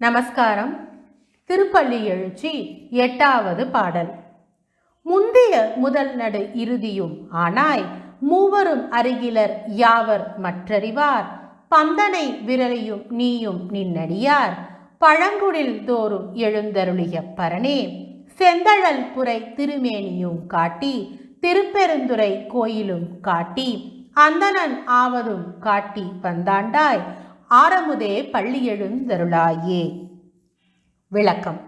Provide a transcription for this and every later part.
நமஸ்காரம். திருப்பள்ளி எழுச்சி எட்டாவது பாடல். முந்திய முதல் நடு இறுதியும் ஆனாய் மூவரும் அருகிலர் யாவர் மற்றறிவார்? பந்தனை விரலையும் நீயும் நின்னடியார்? பழங்குடில் தோறும் எழுந்தருளிய பரனே செந்தழல் புரை திருமேனியும் காட்டி திருப்பெருந்துறை கோயிலும் காட்டி அந்தணன் ஆவதும் காட்டி பந்தாண்டாய் ஆரமுதே பள்ளி எழுந்தருளாயே விளக்கம்.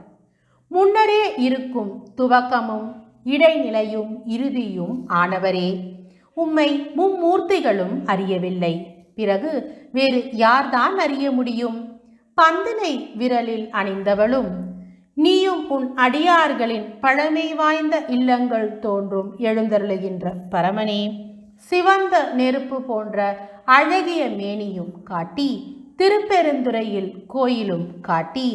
முன்னரே இருக்கும் துவக்கமும் இடைநிலையும் இறுதியும் ஆனவரே. உம்மை மும்மூர்த்திகளும் அறியவில்லை. பிறகு வேறு யார்தான் அறிய முடியும்? பந்தினை விரலில் அணிந்தவளும் நீயும் உன் அடியார்களின் பழமை வாய்ந்த இல்லங்கள் தோன்றும் எழுந்தருளுகின்ற பரமனே. சிவந்த நெருப்பு போன்ற அழகிய மேனியும் காட்டி திருப்பெருந்துறையில் கோயிலும் காட்டி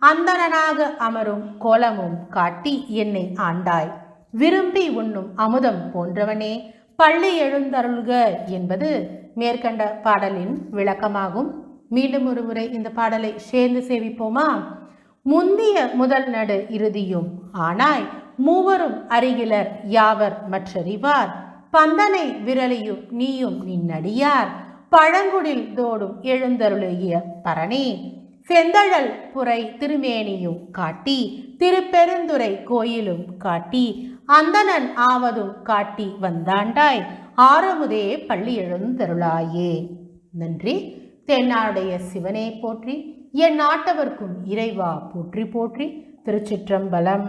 அந்தணனாக அமரும் கோலமும் காட்டி என்னை ஆண்டாய். விரும்பி உண்ணும் அமுதம் போன்றவனே பள்ளி எழுந்தருள்க என்பது மேற்கண்ட பாடலின் விளக்கமாகும். மீண்டும் ஒரு முறை இந்த பாடலை சேர்ந்து சேவிப்போமா? முந்திய முதல் நடு இறுதியும் ஆனாய் மூவரும் அருகிலர் யாவர் மற்றறிவார்? பந்தனை விரலியும் நீயும் நின்னடியார் பழங்குடில் தோடும் எழுந்தருளிய பரணி. செந்தழல் புரை திருமேனியும் காட்டி திருப்பெருந்துறை கோயிலும் காட்டி அந்தணன் ஆவதும் காட்டி வந்தாண்டாய். ஆரமுதே பள்ளி எழுந்தருளாயே. நன்றி. தென்னாடைய சிவனே போற்றி என் நாட்டவர்க்கும் இறைவா போற்றி போற்றி. திருச்சிற்றம்பலம்.